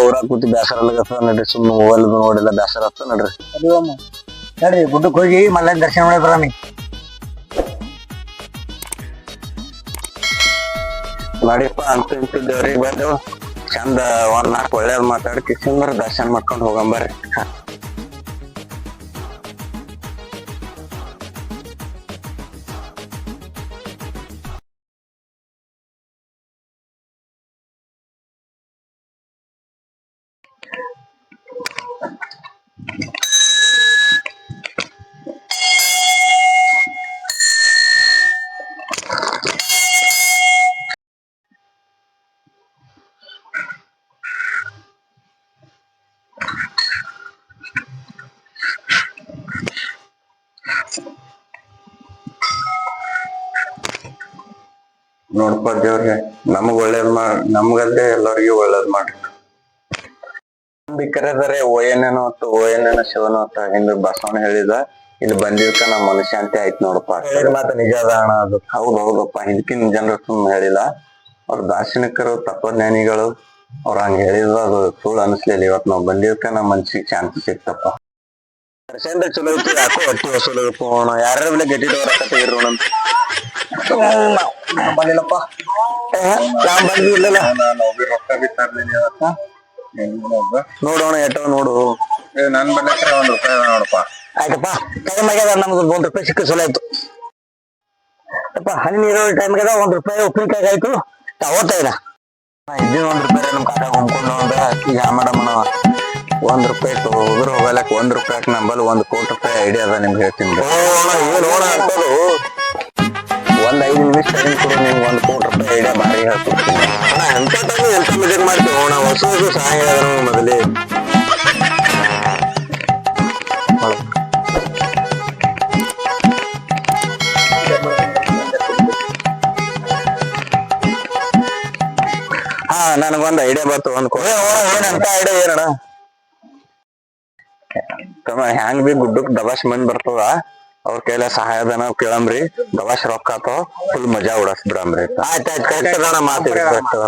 ಊರಾಗ ಕೂತಿ ಬೇಸರ ಆಗತ್ತದ ನಡ್ರಿ ಸುಮ್ಮನೆ ಮೊಬೈಲ್ ನೋಡಿಲ್ಲ ಬ್ಯಾಸರ ಆಗ್ತದ ನಡ್ರಿ. ನಡ್ರಿ ಗುಡ್ಡಕ್ಕೆ ಹೋಗಿ ಮಲ್ಲ ದರ್ಶನ ಮಾಡಿ ಬರಾಮಿ ನಡಿಯಪ್ಪ ಅಂತ ಇಂತ ದೇವ್ರಿಗೆ ಬಂದು ಚಂದ ಒಂದ್ ನಾಲ್ಕು ಒಳ್ಳೇದ್ ಮಾತಾಡಿ ಕಿಸಿಂದ್ರ ದರ್ಶನ ಮಾಡ್ಕೊಂಡು ಹೋಗಂಬರ್ರಿ ನೋಡ್ಪ ದೇವ್ರಿಗೆ ನಮಗ್ ಒಳ್ಳೇದ್ ಮಾಡ್ ನಮ್ಗಲ್ದೆ ಎಲ್ಲರಿಗೂ ಒಳ್ಳೇದ್ ಮಾಡ್ರಿ. ಬಿಕ್ಕರದರೆ ಓಯನೇನೋ ಹೊತ್ತು ಓಯನೇನ ಶಿವನು ಹೊತ್ತ ಹಿಂದ ಬಸವಣ್ಣ ಹೇಳಿದ ಇಲ್ಲಿ ಬಂದಿದ್ಕ ನಮ್ಮ ಮನಶಾಂತಿ ಆಯ್ತು ನೋಡಪ್ಪ ಮಾತ ನಿಜ ಅದ ಅಣ್ಣ ಅದು. ಹೌದು ಹೌದಪ್ಪ ಹಿಂದಿನ ಜನರು ಸುಮ್ಮನೆ ಹೇಳಿಲ್ಲ. ಅವ್ರ ದಾರ್ಶನಿಕರು ತತ್ವಜ್ಞಾನಿಗಳು ಅವ್ರ ಹಂಗ ಹೇಳಿದ್ರು ಅದು ಸುಳ್ಳು ಅನಿಸ್ಲಿಲ್ಲ. ಇವತ್ತು ನಾವು ಬಂದಿದ್ಕ ನಮ್ಮ ಮನ್ಸಿಗೆ ಶಾಂತಿ ಸಿಕ್ತಪ್ಪ ದರ್ಶನ ಚಲೋ ಐತಿ ಯಾಕೋ ಹೊಟ್ಟಿ ವಸೂಲು ಹೋಗೋಣ ಯಾರ್ಯಾರ ಬೆಲೆ ಗಟ್ಟಿ ತಗೋರಕತ್ತಿದ್ರು ಅಂತ. ಬಂದಿಲ್ಲಪ್ಪ. ನಾ ಬಂದಿ ಇಲ್ಲಲ್ಲ ರೊಕ್ಕ ಬಿತ್ತಾರ್ಲಿನಿ ನೋಡೋಣ ಎಟ್ಟೋ ನೋಡು ನನ್ ಬಂದ್ರೆ ಒಂದ್ ರೂಪಾಯಿ ನೋಡಪ್ಪ. ಆಯ್ತಪ್ಪ ಟೈಮ್ ಆಗ್ಯದ ನಮ್ದು ಒಂದ್ ರೂಪಾಯಿ ಸಿಕ್ಕ ಚಲೋ ಆಯ್ತು. ಅಪ್ಪ ಹನಿ ನೀರೋ ಟೈಮ್ ಆಗ್ಯದ ಒಂದ್ ರೂಪಾಯಿ ಉಪ್ಪಿನಕಾಯಿ ಆಯ್ತು. ತಗೋತೈದ ಇದ್ದೀನಿ ಒಂದ್ ರೂಪಾಯಿ ನಮ್ ಕಾಟ ಹೊಂದ್ಕೊಂಡು ಅಂದ್ರ ಈಗ ಮೇಡಮ್ ನಾವ ಒಂದ್ ರೂಪಾಯಿ ಹೋದ್ರ ಹೋಗಲಕ್ ಒಂದ್ ರೂಪಾಯಿ ನಂಬಲ್ಲಿ ಒಂದ್ ಕೋಟಿ ರೂಪಾಯಿ ಐಡಿಯಾ ಅದ ನಿಮ್ಗೆ ಹೇಳ್ತೀನಿ ಏನ್ ನೋಡ ಅಂತದು ಒಂದ್ ಐದು ನಿಮಿಷ ಟೈಮ್ ಕೊಡು ನಿಮ್ಗೆ ಒಂದ್ ಕೋಟಿ ರೂಪಾಯಿ ಐಡಿಯಾ ಭಾರಿ ಹೇಳ್ತೀನಿ ಅಣ್ಣ ಎಂತ ಟೈಮ್ ಎಂತ ಮಾಡ್ತೀವಿ ಅಣ್ಣ? ಹೊಸ ಹೊಸ ಸಹಾಯ ಹೇಳಿದ್ರು ಮೊದಲೇ. ಹಾ ನನಗೊಂದು ಐಡಿಯಾ ಬಂತು ಒಂದ್ ಕೊ- ಅಂತ ಏನಂತ ಐಡಿಯಾ ಏನಣ್ಣ? ಹ್ಯಾಂಗ್ ಬಿ ಗುಡ್ಡಕ್ ದಬಾಶ್ ಮಂದಿ ಬರ್ತದ ಅವ್ರ ಕೈಲ ಸಹಾಯಧನ ಕೇಳಂಬ್ರಿ ದಬಾಶ್ ರೊಕ್ಕ ಆತೋ ಫುಲ್ ಮಜಾ ಉಡಾಸ್ ಬಿಡಂಬ್ರಿ ಆಯ್ತ್ ಆಯ್ತ್ ಕರೆಕ್ಟ್ ಅದ ಮಾತು ಕರೆಕ್ಟ್ ಅದ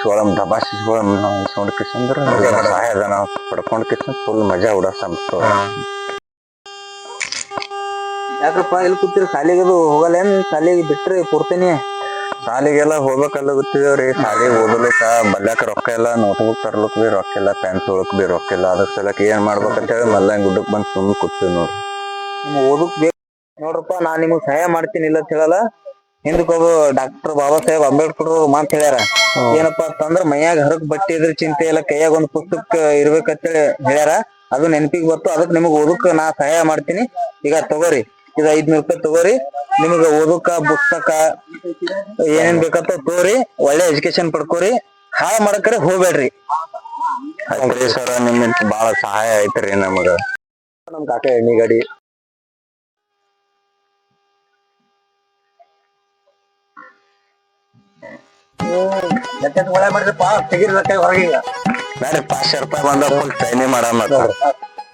ಸೋಳಂ ದಬಾಶ್ ಸೋಳಂ ಸೌಂಡ್ ಕಿಸಂದ್ರ ಸಹಾಯಧನ ಪಡ್ಕೊಂಡ್ ಕಿಸನ್ ಫುಲ್ ಮಜಾ ಉಡಾಸ್ ಅಂತ ಯಾಕಪ್ಪ ಇಲ್ಲಿ ಕೂತಿರಿ ಸಾಲಿಗದು ಹೋಗಲ್ಲೇನ್? ಸಾಲಿಗೆ ಬಿಟ್ರಿ ಪೂರ್ತಿನಿ. ಶಾಲಿಗೆಲ್ಲ ಹೋಗ್ಬೇಕಲ್ಲ ಗೊತ್ತಿದೇವ್ರಿ ಶಾಲೆ ಓದಲಿಕ್ಕ ಬಲ್ಯಾಕ ರೊಕ್ಕ ಇಲ್ಲ ನೋಟ್ಬುಕ್ ತರ್ಲಕ್ ಬಿ ರೊಕ್ಕ ಇಲ್ಲ ಪೆನ್ ತೊಳಕ್ ಬಿ ರೊಕ್ಕ ಇಲ್ಲ. ಅದ್ರ ಸಲಕ್ ಏನ್ ಮಾಡ್ಬೇಕಂತ ಹೇಳಿ ಮಲ್ಲ ಗುಡ್ಡಕ್ ಬಂದ್ ಸುಮ್ ಕೂತೀವಿ ನೋಡ್ರಿ. ನಿಮ್ಗೆ ಓದಕ್ ಬೇಕು ನೋಡ್ರಪ್ಪ ನಾ ನಿಮ್ಗೆ ಸಹಾಯ ಮಾಡ್ತೀನಿ ಇಲ್ಲ ಅಂತ ಹೇಳಲ್ಲ. ಹಿಂದಕ್ಕೊಬ್ಬ ಡಾಕ್ಟರ್ ಬಾಬಾ ಸಾಹೇಬ್ ಅಂಬೇಡ್ಕರ್ ಮಾತ್ ಹೇಳ್ಯಾರ. ಏನಪ್ಪಾ ಅಂತಂದ್ರ ಮೈಯಾಗ ಹರಕ್ ಬಟ್ಟೆ ಇದ್ರ ಚಿಂತೆ ಇಲ್ಲ ಕೈಯಾಗ ಒಂದ್ ಪುಸ್ತಕ ಇರ್ಬೇಕಂತೇಳಿ ಹೇಳ್ಯಾರ. ಅದು ನೆನಪಿಗೆ ಬರ್ತು ಅದಕ್ಕೆ ನಿಮಗೆ ಓದಕ್ ನಾ ಸಹಾಯ ಮಾಡ್ತೀನಿ. ಈಗ ತಗೋರಿ. ಇದು ಐದ್ನೂರ್ ರೂಪಾಯಿ ತಗೋರಿ. ನಿಮಗ ಓದುಕ ಪುಸ್ತಕ ಏನೇನ್ ಬೇಕಂತ ತಗೋರಿ. ಒಳ್ಳೆ ಎಜುಕೇಶನ್ ಪಡ್ಕೋರಿ. ಹಾಳ ಮಾಡಕರೆ ಹೋಗ್ಬೇಡ್ರಿ. ಸರ್ ನಿಮ್ಮಿಂದ ಬಾಳ ಸಹಾಯ ಐತ್ರಿ ನಮಗ. ನಮ್ ಕಾಕ ಎಣ್ಣಿ ಗಾಡಿ. ಒಳ್ಳೆ ಮಾಡ್ರಪ್ಪ ತೆಗಿರಿ ಕೈ ಹೊರಗೀಗ ಪಾಚಶೆ ರೂಪಾಯಿ ಬಂದ ಫುಲ್ ಟ್ರೈನಿಂಗ್ ಮಾಡ ಮಾಡ್ರಿ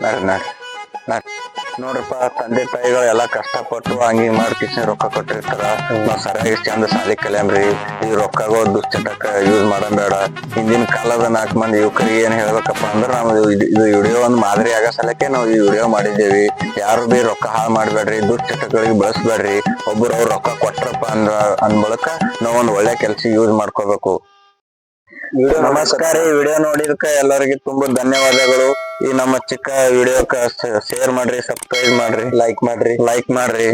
ನಡ್ರಿ ನೋಡ್ರಿ. ನೋಡ್ರಪ್ಪ, ತಂದೆ ತಾಯಿಗಳು ಎಲ್ಲಾ ಕಷ್ಟಪಟ್ಟು ಹಂಗಿ ಮಾಡಿ ಕಿಶನ್ ರೊಕ್ಕ ಕೊಟ್ಟಿರ್ತಾರ. ನಾವ್ ಸರಿಯಾಗಿ ಚಂದ ಸಾಲಿ ಕಲಿಯಮ್ರಿ ಈ ರೊಕ್ಕಗಳು ದುಶ್ಚಟಕ್ಕ ಯೂಸ್ ಬೇಡ. ಹಿಂದಿನ ಕಾಲದ ನಾಲ್ಕು ಮಂದಿ ಯುವಕರಿಗೆ ಏನ್ ಹೇಳ್ಬೇಕಪ್ಪ ಅಂದ್ರ, ನಾವು ಇದು- ವಿಡಿಯೋ ಒಂದ್ ಮಾದರಿ ಆಗೋ ಸಲಕ್ಕೆ ನಾವು ಈ ವಿಡಿಯೋ ಮಾಡಿದ್ದೇವಿ. ಯಾರು ಬಿ ರೊಕ್ಕ ಹಾಳು ಮಾಡ್ಬೇಡ್ರಿ, ದುಶ್ಚಟಗಳಿಗೆ ಬಳಸ್ಬೇಡ್ರಿ. ಒಬ್ರು ಅವ್ರ ರೊಕ್ಕ ಕೊಟ್ರಪ್ಪ ಅಂದ್ರ, ಅಂದ್ ಬಳಕ ನಾವ್ ಒಂದ್ ಒಳ್ಳೆ ಕೆಲ್ಸ ಯೂಸ್ ಮಾಡ್ಕೋಬೇಕು. ನಮಸ್ಕಾರ. ಈ ವಿಡಿಯೋ ನೋಡಿದಕ್ಕ ಎಲ್ಲರಿಗೂ ತುಂಬಾ ಧನ್ಯವಾದಗಳು. ಈ ನಮ್ಮ ಚಿಕ್ಕ ವಿಡಿಯೋಕ್ಕ ಶೇರ್ ಮಾಡ್ರಿ ಸಬ್ಸ್ಕ್ರೈಬ್ ಮಾಡ್ರಿ ಲೈಕ್ ಮಾಡ್ರಿ ಲೈಕ್ ಮಾಡ್ರಿ.